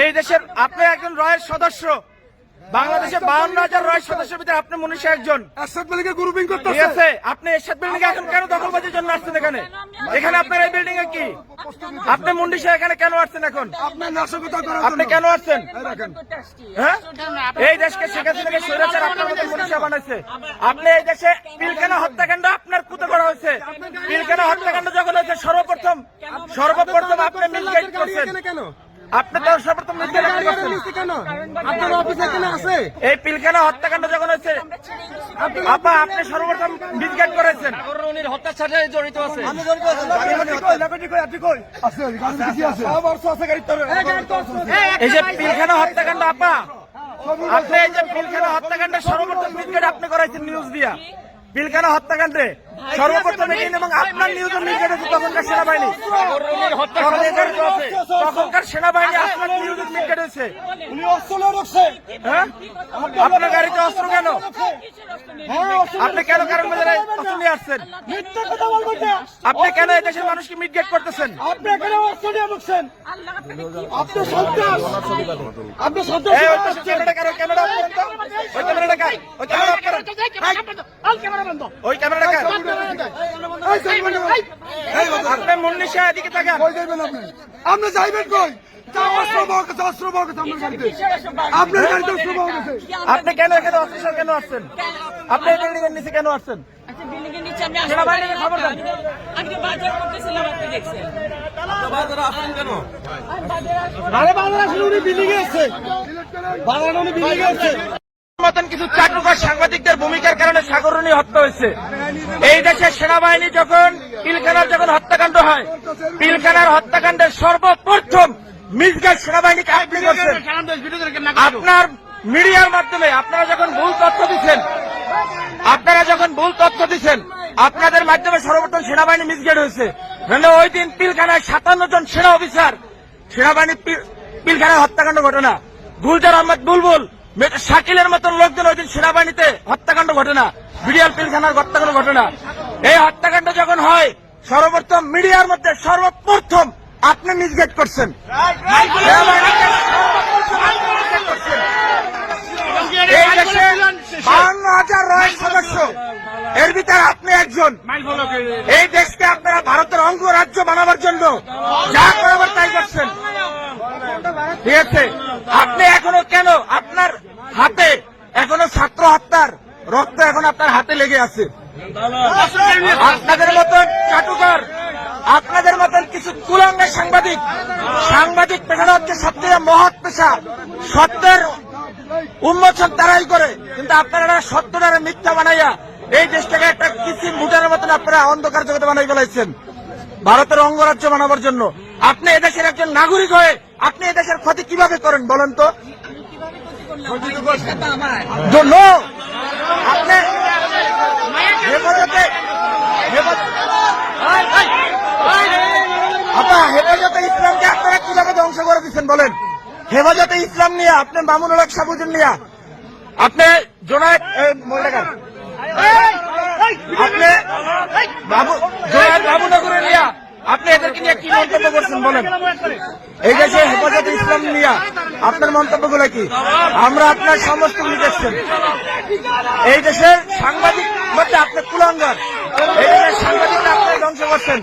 এই দেশের আপনি একজন রয়ের সদস্য। বাংলাদেশে বাউন্ন হাজার রয়ের সদস্যের ভিতরে আপনি মনীষা একজন। গ্রুপিং ঠিক আছে আপনি এরশাদ বিল্ডিং এখন কেন দখলবাজির জন্য আসছেন এখানে? এখানে আপনার এই বিল্ডিং এ কি? আপনি মুন্ডিশা এখানে কেন আসছেন এখন? আপনার আপনি কেন আসছেন? হ্যাঁ? এই দেশকে শেখ হাসিনাকে স্বৈরাচার আপনার মতো বানাইছে। আপনি এই দেশে পিলখানা হত্যাকাণ্ড আপনার কুতে করা হয়েছে। পিলখানা হত্যাকাণ্ড যখন হয়েছে সর্বপ্রথম সর্বপ্রথম আপনি মিলগাইড করছেন। আপনি তো সর্বপ্রথম করছেন আপনার অফিস এখানে আছে? এই পিলখানা হত্যাকাণ্ড যখন হয়েছে আপা আপনি সর্বপ্রথম মিসগাইড করেছেন। হত্যার সাথে জড়িত আছে। এই যে পিলখানা হত্যাকাণ্ড আপা আপনি এই যে পিলখানা সর্বপ্রথম মিসগাইড আপনি করাইছেন নিউজ দিয়া। পিলখানা হত্যাকাণ্ডে সর্বপ্রথম এগিয়ে এবং আপনার নিউজে মিসগাইড হচ্ছে তখনকার সেনাবাহিনী। তখনকার সেনাবাহিনী আপনার নিউজে মিসগাইড হয়েছে হ্যাঁ? আপনার গাড়িতে অস্ত্র কেন? আপনি কেন কারণ বাজারে অস্ত্র নিয়ে আসছেন আপনি কেন এই দেশের মানুষকে মিটগেট করতেছেন? আপনি এখানে অস্ত্র নিয়ে ঢুকছেন আপনি সন্ত্রাস। আপনি এই ওই পাশে ক্যামেরাটা কারও? ক্যামেরা করেন তো? ওই ক্যামেরাটা কার? ওই ক্যামেরা করেন ওই ক্যামেরাটা কার? আপনি মুন্নি শাহ এদিকে তাকান। কই যাবেন আপনি? আপনি যাইবেন কই? আপনি কেন এখানে অস্ত্র কেন আসছেন? আপনি বিল্ডিং এর নিচে কেন আসছেন? আচ্ছা মতন কিছু চাটুকার সাংবাদিকদের ভূমিকার কারণে সাগরণী হত্যা হয়েছে। এই দেশের সেনাবাহিনী যখন পিলখানার যখন হত্যাকাণ্ড হয় পিলখানার হত্যাকাণ্ডের সর্বপ্রথম মিসগাইড সেনাবাহিনীকে আপনি করছেন। আপনার মিডিয়ার মাধ্যমে আপনারা যখন ভুল তথ্য দিচ্ছেন আপনারা যখন ভুল তথ্য দিচ্ছেন আপনাদের মাধ্যমে সর্বপ্রথম সেনাবাহিনী মিসগাইড হয়েছে। নাহলে ওই দিন পিলখানায় সাতান্ন জন সেনা অফিসার সেনাবাহিনী পিলখানায় হত্যাকাণ্ড ঘটনা। গুলজার আহমদ বুলবুল শাকিলের মতন লোকজন ওই দিন সেনাবাহিনীতে হত্যাকাণ্ড ঘটনা। বিডিআর পিলখানার হত্যাকাণ্ড ঘটনা। এই হত্যাকাণ্ড যখন হয় সর্বপ্রথম মিডিয়ার মধ্যে সর্বপ্রথম আপনি মিসগাইড করছেন। এই দেশে বান্ন হাজার রয়েল সদস্য। এর ভিতরে আপনি একজন। এই দেশকে আপনারা ভারতের অঙ্গরাজ্য বানাবার জন্য যা করাবার তাই করছেন। ঠিক আছে? আপনি এখনও কেন আপনার হাতে এখনও ছাত্র হত্যার রক্ত এখন আপনার হাতে লেগে আছে? আপনাদের মতন চাটুকর আপনাদের মতন কিছু কুলাঙ্গের সাংবাদিক সাংবাদিক পেশাটা হচ্ছে সবচেয়ে মহৎ পেশা, সত্যের উন্মোচন তারাই করে। কিন্তু আপনারা সত্যটারে মিথ্যা বানাইয়া এই দেশটাকে একটা কৃষি ভুটানের মতন আপনারা অন্ধকার জগতে বানাই ফেলাইছেন। ভারতের অঙ্গরাজ্য বানাবার জন্য। আপনি এদেশের একজন নাগরিক হয়ে আপনি এদেশের ক্ষতি কীভাবে করেন বলেন তো? আপনি আপা হেফাজতে ইসলামকে আপনারা কীভাবে ধ্বংস করে দিচ্ছেন বলেন? হেফাজতে ইসলাম নিয়ে, আপনি মামুনুল হক সাবুদ্দিন নিয়ে। আপনি জোনায়েদ মহিলাকার আপনি জোনায়েদ বাবুনগরের নিয়ে, আপনি এদেরকে নিয়ে কি মন্তব্য করছেন বলেন? এই দেশে হেফাজতে ইসলাম নিয়ে, আপনার মন্তব্য মন্তব্যগুলো কি? আমরা আপনার সমস্ত দেখছেন। এই দেশের সাংবাদিক মধ্যে আপনি কুলঙ্গার। এই দেশের সাংবাদিকরা আপনি ধ্বংস করছেন।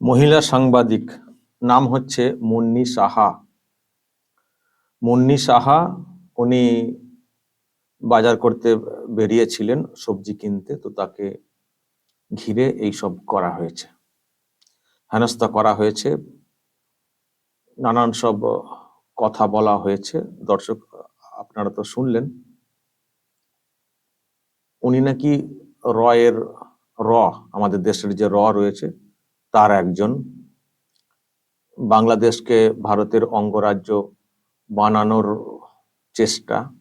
মহিলা সাংবাদিক, নাম হচ্ছে মুন্নি সাহা। মুন্নি সাহা উনি বাজার করতে বেরিয়েছিলেন সবজি কিনতে, তো তাকে ঘিরে এই সব করা হয়েছে। হেনস্থা করা হয়েছে। নানান সব কথা বলা হয়েছে। দর্শক, আপনারা তো শুনলেন। উনি নাকি রয়ের র, আমাদের দেশের যে র রয়েছে, তার একজন। বাংলাদেশকে ভারতের অঙ্গরাজ্য বানানোর চেষ্টা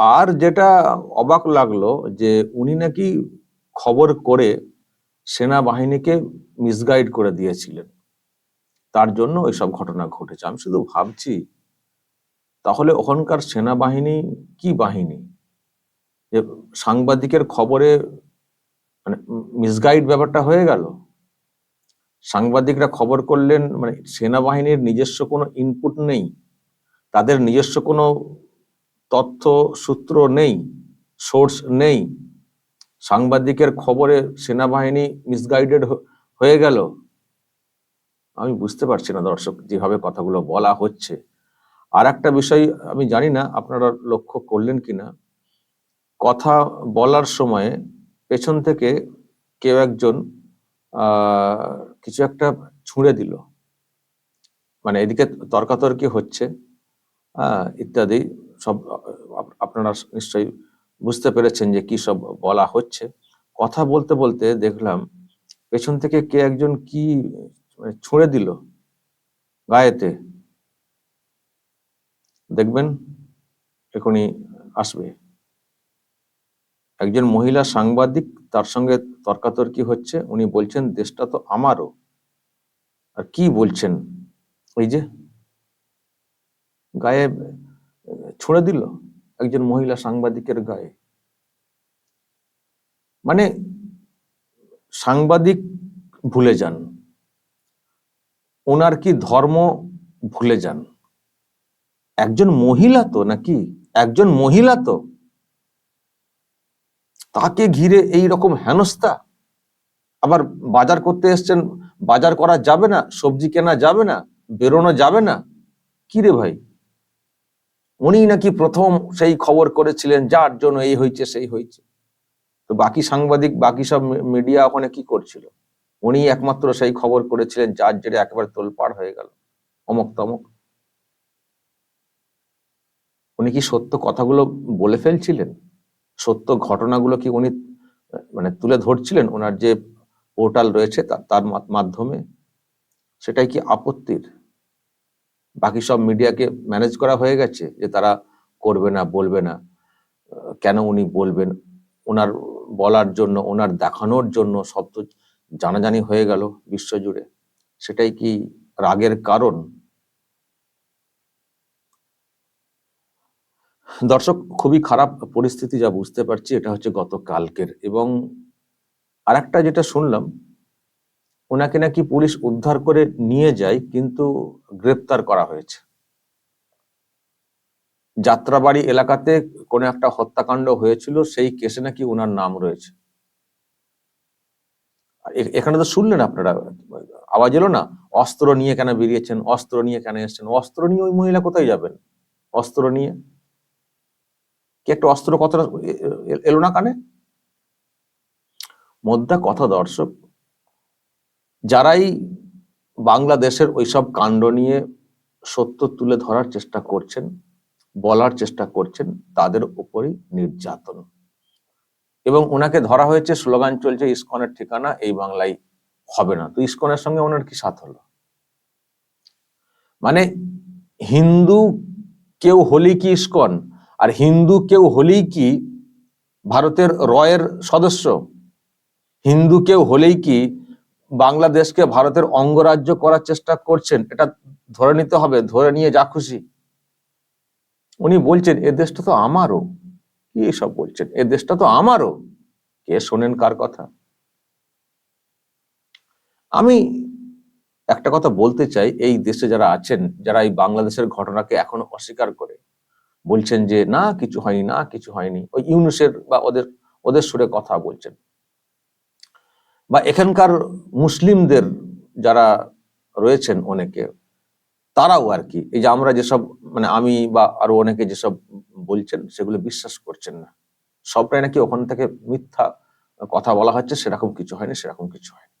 আর যেটা অবাক লাগল যে উনি নাকি খবর করে সেনাবাহিনীকে মিসগাইড করে দিয়েছিলেন। তার জন্য ওইসব ঘটনা ঘটেছে। আমি শুধু ভাবছি, তাহলে ওখানকার সেনাবাহিনী কি বাহিনী? যে সাংবাদিকের খবরে মানে মিসগাইড ব্যাপারটা হয়ে গেল? সাংবাদিকরা খবর করলেন মানে সেনাবাহিনীর নিজস্ব কোনো ইনপুট নেই। তাদের নিজস্ব কোনো তথ্য সূত্র নেই, সোর্স নেই। সাংবাদিকের খবরে সেনাবাহিনী মিসগাইডেড হয়ে গেল। আমি বুঝতে পারছি না দর্শক যেভাবে কথাগুলো বলা হচ্ছে। আর একটা বিষয় আমি জানি না, আপনারা লক্ষ্য করলেন কিনা। কথা বলার সময়ে পেছন থেকে কেউ একজন কিছু একটা ছুঁড়ে দিল। মানে এদিকে তর্কাতর্কি হচ্ছে ইত্যাদি। সব, আপনারা নিশ্চয়ই বুঝতে পেরেছেন যে কি সব বলা হচ্ছে। কথা বলতে বলতে দেখলাম পেছন থেকে কে একজন কি মানে ছুঁড়ে দিল গায়েতে। দেখবেন এখনই আসবে। একজন মহিলা সাংবাদিক, তার সঙ্গে তর্কাতর্কি হচ্ছে, উনি বলছেন, দেশটা তো আমারও। আর কি বলছেন? ওই যে গায়ে ছুঁড়ে দিল একজন মহিলা সাংবাদিকের গায়ে। মানে সাংবাদিক ভুলে যান। ওনার কি ধর্ম ভুলে যান? একজন মহিলা তো নাকি? একজন মহিলা তো? তাকে ঘিরে এই রকম হেনস্থা? আবার বাজার করতে এসছেন, বাজার করা যাবে না, সবজি কেনা যাবে না, বেরোনো যাবে না? কি রে ভাই? উনি নাকি প্রথম সেই খবর করেছিলেন, যার জন্য এই হয়েছে সেই হয়েছে তো বাকি সাংবাদিক, বাকি সব মিডিয়া ওখানে কি করছিল? উনি একমাত্র সেই খবর করেছিলেন, যার জেরে একেবারে তোলপাড় হয়ে গেল, অমক তমক। উনি কি সত্য কথাগুলো বলে ফেলছিলেন? সত্য ঘটনাগুলো কি উনি মানে তুলে ধরছিলেন? ওনার যে পোর্টাল রয়েছে তার মাধ্যমে? সেটাই কি আপত্তির? বাকি সব মিডিয়াকে ম্যানেজ করা হয়ে গেছে যে তারা করবে না, বলবে না। কেন উনি বলবেন? ওনার বলার জন্য, ওনার দেখানোর জন্য সব তো জানাজানি হয়ে গেল বিশ্বজুড়ে। সেটাই কি রাগের কারণ? দর্শক, খুবই খারাপ পরিস্থিতি যা বুঝতে পারছি, এটা হচ্ছে গতকালকের। এবং আরেকটা যেটা শুনলাম ওনাকে নাকি পুলিশ উদ্ধার করে নিয়ে যায়, কিন্তু গ্রেপ্তার করা হয়েছে। যাত্রাবাড়ি এলাকাতে কোনো একটা হত্যাকাণ্ড হয়েছিল, সেই কেসে নাকি ওনার নাম রয়েছে। এখানে তো শুনলেন আপনারা, আওয়াজ এলো না? অস্ত্র নিয়ে কেন বেরিয়েছেন? অস্ত্র নিয়ে কেন এসেছেন? অস্ত্র নিয়ে ওই মহিলা কোথায় যাবেন? অস্ত্র নিয়ে? কি একটা অস্ত্র কথা এলো না কানে? মোদ্দা কথা দর্শক যারাই বাংলাদেশের ওইসব কাণ্ড নিয়ে সত্য তুলে ধরার চেষ্টা করছেন, বলার চেষ্টা করছেন, তাদের উপরই নির্যাতন। এবং ওনাকে ধরা হয়েছে, স্লোগান চলছে, ইস্কনের ঠিকানা এই বাংলায় হবে না। তো ইস্কনের সঙ্গে ওনার কি সাথ হলো? মানে হিন্দু কেউ হলি কি ইস্কন? আর হিন্দু কেউ হলেই কি ভারতের রয়ের সদস্য? হিন্দু কেউ হলেই কি বাংলাদেশকে ভারতের অঙ্গরাজ্য করার চেষ্টা করছেন, এটা ধরে নিতে হবে, ধরে নিয়ে যা খুশি। উনি বলছেন, এ দেশটা তো আমারও। কি এসব বলছেন? এ দেশটা তো আমারও। কে শোনেন কার কথা? আমি একটা কথা বলতে চাই, এই দেশে যারা আছেন, যারা এই বাংলাদেশের ঘটনাকে এখনও অস্বীকার করে, বলছেন যে, না, কিছু হয়নি, না, কিছু হয়নি। ওই ইউনুসের বা ওদের ওদের সুরে কথা বলছেন। বা এখানকার মুসলিমদের যারা রয়েছেন অনেকে, তারাও আর কি, এই যে আমরা যেসব মানে আমি বা আরও অনেকে যেসব বলছেন, সেগুলো বিশ্বাস করছেন না। সবটাই নাকি ওখান থেকে মিথ্যা কথা বলা হচ্ছে, সেরকম কিছু হয়নি, সেরকম কিছু হয়নি।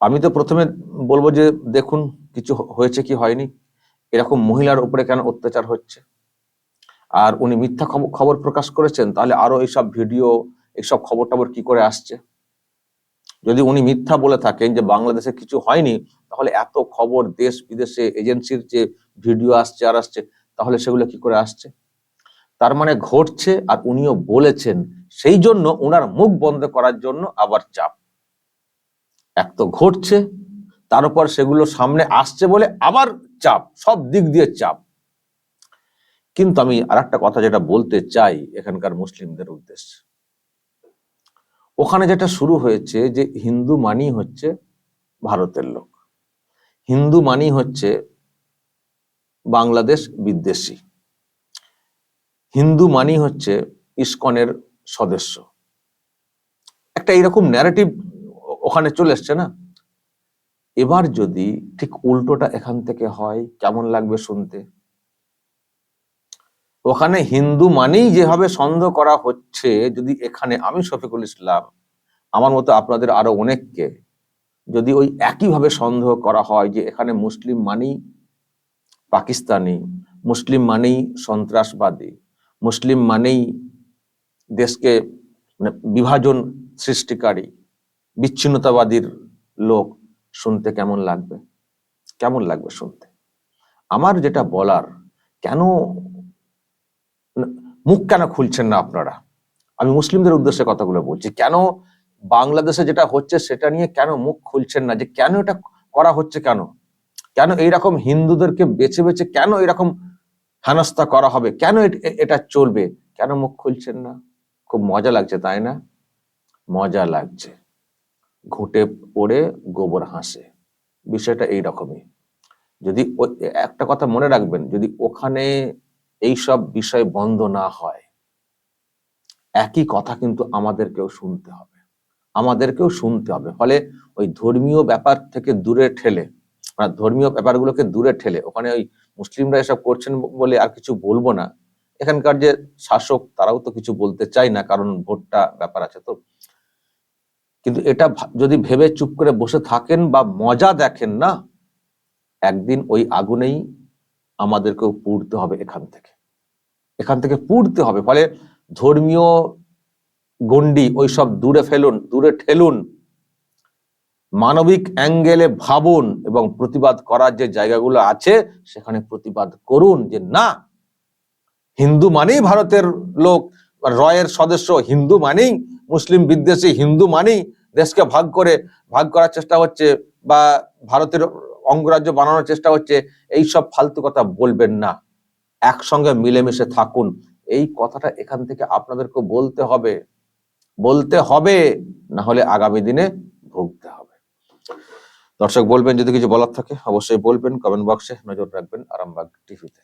আমি তো প্রথমে বলব যে, দেখুন কিছু হয়েছে কি হয়নি, এরকম মহিলার উপরে কেন অত্যাচার হচ্ছে? আর উনি মিথ্যা খবর- প্রকাশ করেছেন, তাহলে আরও এইসব ভিডিও এইসব খবর টবর কি করে আসছে? যদি উনি মিথ্যা বলে থাকেন যে বাংলাদেশে কিছু হয়নি, তাহলে এত খবর দেশ বিদেশে এজেন্সির যে ভিডিও আসছে, আর আসছে, তাহলে সেগুলো কি করে আসছে? তার মানে ঘটছে আর উনিও বলেছেন, সেই জন্য ওনার মুখ বন্ধ করার জন্য আবার চাপ। এক তো ঘটছে, তার উপর সেগুলো সামনে আসছে বলে আবার চাপ, সব দিক দিয়ে চাপ। কিন্তু আমি আর কথা যেটা বলতে চাই এখানকার মুসলিমদের উদ্দেশ্যে। ওখানে যেটা শুরু হয়েছে যে হিন্দু মানি হচ্ছে ভারতের লোক। হিন্দু মানি হচ্ছে বাংলাদেশ বিদ্বেষী। হিন্দু মানি হচ্ছে ইস্কনের সদস্য। একটা এইরকম ন্যারেটিভ ওখানে চলে এসছে না? এবার যদি ঠিক উল্টোটা এখান থেকে হয়, কেমন লাগবে শুনতে? ওখানে হিন্দু মানেই যেভাবে সন্দেহ করা হচ্ছে, যদি এখানে আমি শফিকুল ইসলাম, আমার মতো আপনাদের আরও অনেককে, যদি ওই একইভাবে সন্দেহ করা হয় যে এখানে মুসলিম মানেই পাকিস্তানি, মুসলিম মানেই সন্ত্রাসবাদী, মুসলিম মানেই দেশকে মানে বিভাজন সৃষ্টিকারী, বিচ্ছিন্নতাবাদীর লোক, শুনতে কেমন লাগবে? কেমন লাগবে শুনতে? আমার যেটা বলার, কেন মুখ কেন খুলছেন না আপনারা? আমি মুসলিমদের উদ্দেশ্যে কথাগুলো বলছি। কেন বাংলাদেশে যেটা হচ্ছে সেটা নিয়ে কেন মুখ খুলছেন না? যে কেন এটা করা হচ্ছে কেন? কেন এইরকম হিন্দুদেরকে বেছে বেছে কেন এরকম হেনস্থা করা হবে? কেন এট- চলবে? কেন মুখ খুলছেন না? খুব মজা লাগছে, তাই না? মজা লাগছে। ঘুটে পড়ে গোবর হাসে। বিষয়টা এই রকমই যদি একটা কথা মনে রাখবেন, যদি ওখানে এই সব বিষয় বন্ধ না হয়। একই কথা কিন্তু আমাদেরকেও শুনতে হবে। আমাদেরকেও শুনতে হবে। ফলে ওই ধর্মীয় ব্যাপার থেকে দূরে ঠেলে মানে ধর্মীয় ব্যাপারগুলোকে দূরে ঠেলে, ওখানে ওই মুসলিমরা এসব করছেন বলে আর কিছু বলব না। এখানকার যে শাসক, তারাও তো কিছু বলতে চায় না, কারণ ভোটটা ব্যাপার আছে তো। কিন্তু এটা যদি ভেবে চুপ করে বসে থাকেন বা মজা দেখেন না, একদিন ওই আগুনেই আমাদেরকেও পুড়তে হবে এখান থেকে। এখান থেকে পুড়তে হবে। ফলে ধর্মীয় গন্ডি ওই সব দূরে ফেলুন, দূরে ঠেলুন। মানবিক অ্যাঙ্গেলে ভাবুন এবং প্রতিবাদ করার যে জায়গাগুলো আছে, সেখানে প্রতিবাদ করুন যে, না, হিন্দু মানেই ভারতের লোক, রয়ের সদস্য হিন্দু মানেই, মুসলিম বিদ্বেষী হিন্দু মানেই দেশকে ভাগ করে, ভাগ করার চেষ্টা হচ্ছে বা ভারতের অঙ্গরাজ্য বানানোর চেষ্টা হচ্ছে এই সব ফালতু কথা বলবেন না। একসঙ্গে মিলেমিশে থাকুন। এই কথাটা এখান থেকে আপনাদেরকে বলতে হবে। বলতে হবে, না হলে আগামী দিনে ভুগতে হবে। দর্শক, বলবেন যদি কিছু বলার থাকে, অবশ্যই বলবেন কমেন্ট বক্সে নজর রাখবেন, আরামবাগ টিভিতে